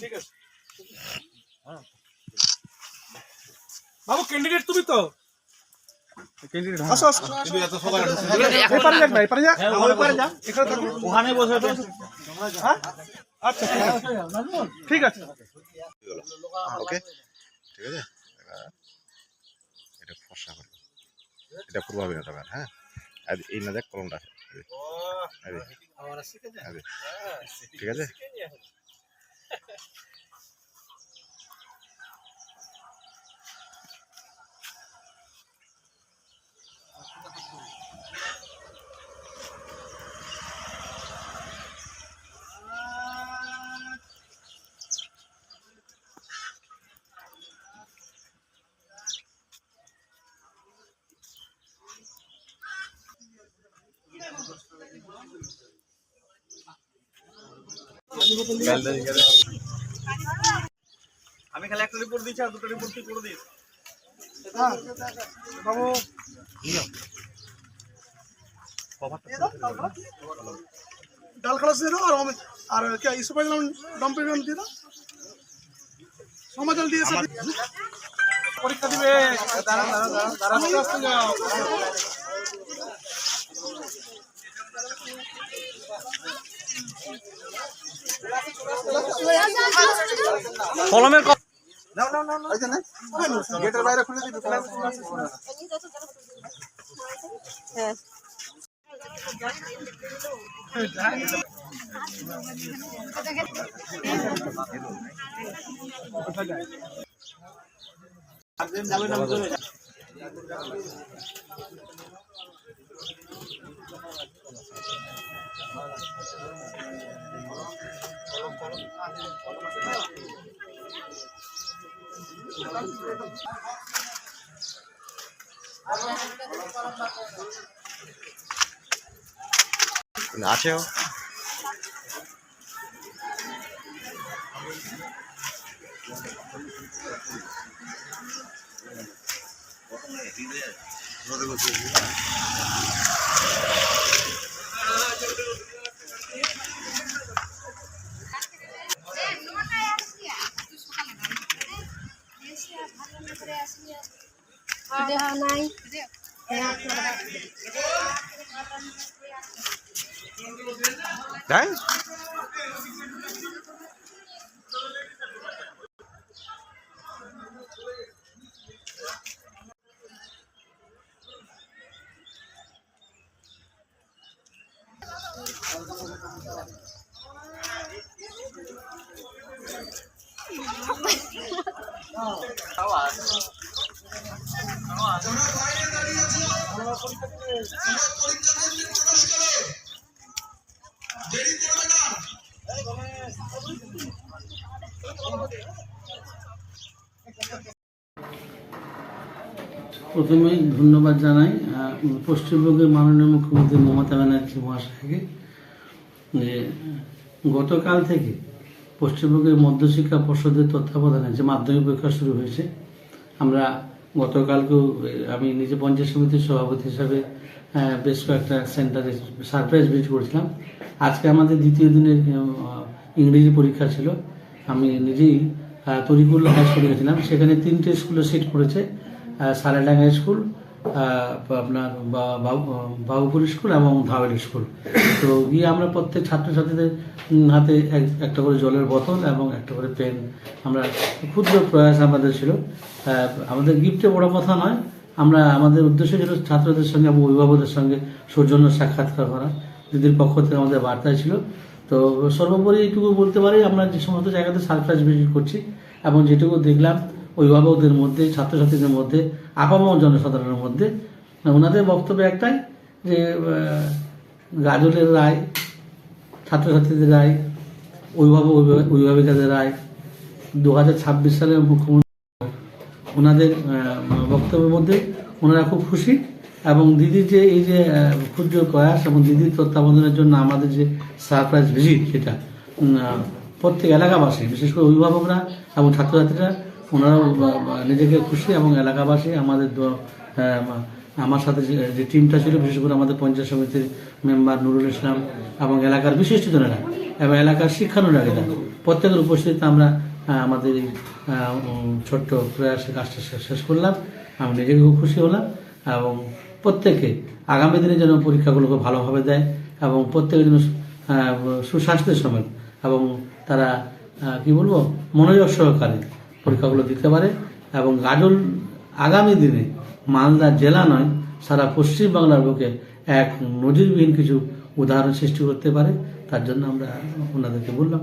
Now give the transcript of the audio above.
ঠিক আছে। বাবু ক্যান্ডিডেট তুমি তো। বসে। হ্যাঁ? আচ্ছা ঠিক আছে। ওকে ঠিক আছে। এটা ফর্সা হ্যাঁ। আর এই না দেখ কলমটা ঠিক আছে? আমি খালি একটা রিপোর্ট দিচ্ছি আর দুটো রিপোর্ট তুই করে দিস। বাবু ডাল খালাস দিয়ে দাও, আর আর ইসুপাই দিলাম দম পেমেন্ট দিয়ে দাও। সমাজল দিয়ে পরীক্ষা দিবে। আস্তে যাও। কলমের গেটের বাইরে খুলে দিবি। আছেও Gracias. হ্যাঁ আছেও দেহ নাই তাই প্রথমেই ধন্যবাদ জানাই পশ্চিমবঙ্গের মাননীয় মুখ্যমন্ত্রী মমতা ব্যানার্জি মহাশয়কে, যে গতকাল থেকে পশ্চিমবঙ্গের মধ্যশিক্ষা পর্ষদের তত্ত্বাবধানে যে মাধ্যমিক পরীক্ষা শুরু হয়েছে, আমরা গতকালকেও, আমি নিজে পঞ্চায়েত সমিতির সভাপতি হিসাবে বেশ কয়েকটা সেন্টারে সারপ্রাইজ ভিজিট করেছিলাম। আজকে আমাদের দ্বিতীয় দিনের ইংরেজি পরীক্ষা ছিল। আমি নিজেই তরিকুল হাই স্কুলে গেছিলাম। সেখানে তিনটে স্কুলে সিট পড়েছে সারাডাঙ্গা স্কুল আপনার বাবুপুর স্কুল এবং ধাওয়াল স্কুল। তো গিয়ে আমরা প্রত্যেক ছাত্রছাত্রীদের হাতে এক- একটা করে জলের বোতল এবং একটা করে পেন। আমরা ক্ষুদ্র প্রয়াস আমাদের ছিল। আমাদের গিফটে বড় কথা নয়, আমরা, আমাদের উদ্দেশ্য ছিল ছাত্রদের সঙ্গে এবং অভিভাবকদের সঙ্গে সৌজন্য সাক্ষাৎকার করা। দিদির পক্ষ থেকে আমাদের বার্তায় ছিল। তো সর্বোপরি এইটুকু বলতে পারি, আমরা যে সমস্ত জায়গাতে সারপ্রাইজ ভিজিট করছি এবং যেটুকু দেখলাম অভিভাবকদের মধ্যে, ছাত্রছাত্রীদের মধ্যে, আপামর জনসাধারণের মধ্যে, ওনাদের বক্তব্য একটাই যে গাজলের রায়, ছাত্রছাত্রীদের রায়, অভিভাবক, অভিভাবক- অভিভাবিকাদের রায় দু হাজার ছাব্বিশ সালে মুখ্যমন্ত্রী ওনাদের বক্তব্যের মধ্যে ওনারা খুব খুশি। এবং দিদির যে, এই যে ক্ষুদ্র প্রয়াস এবং দিদির তত্ত্বাবধানের জন্য আমাদের যে সারপ্রাইজ ভিজিট সেটা প্রত্যেক এলাকাবাসী, বিশেষ করে অভিভাবকরা এবং ছাত্রছাত্রীরা ওনারাও নিজেকে খুশি এবং এলাকাবাসী আমাদের আমার সাথে যে টিমটা ছিল, বিশেষ করে আমাদের পঞ্চায়েত সমিতির মেম্বার নুরুল ইসলাম এবং এলাকার বিশিষ্টজনেরা এবং এলাকার শিক্ষানুরাগীরা। প্রত্যেকের উপস্থিতিতে আমরা আমাদের এই ছোট্ট প্রয়াসের কাজটা শেষ- করলাম। আমি নিজেকে খুব খুশি হলাম এবং প্রত্যেকে আগামী দিনে যেন পরীক্ষাগুলোকে ভালোভাবে দেয় এবং প্রত্যেকে যেন সুস্বাস্থ্যের সমেত এবং তারা কি বলব, মনোযোগ সহকারে পরীক্ষাগুলো দিতে পারে এবং গাজন আগামী দিনে মালদা জেলা নয়, সারা পশ্চিমবাংলার বুকে এক নজিরবিহীন কিছু উদাহরণ সৃষ্টি করতে পারে। তার জন্য আমরা ওনাদেরকে বললাম।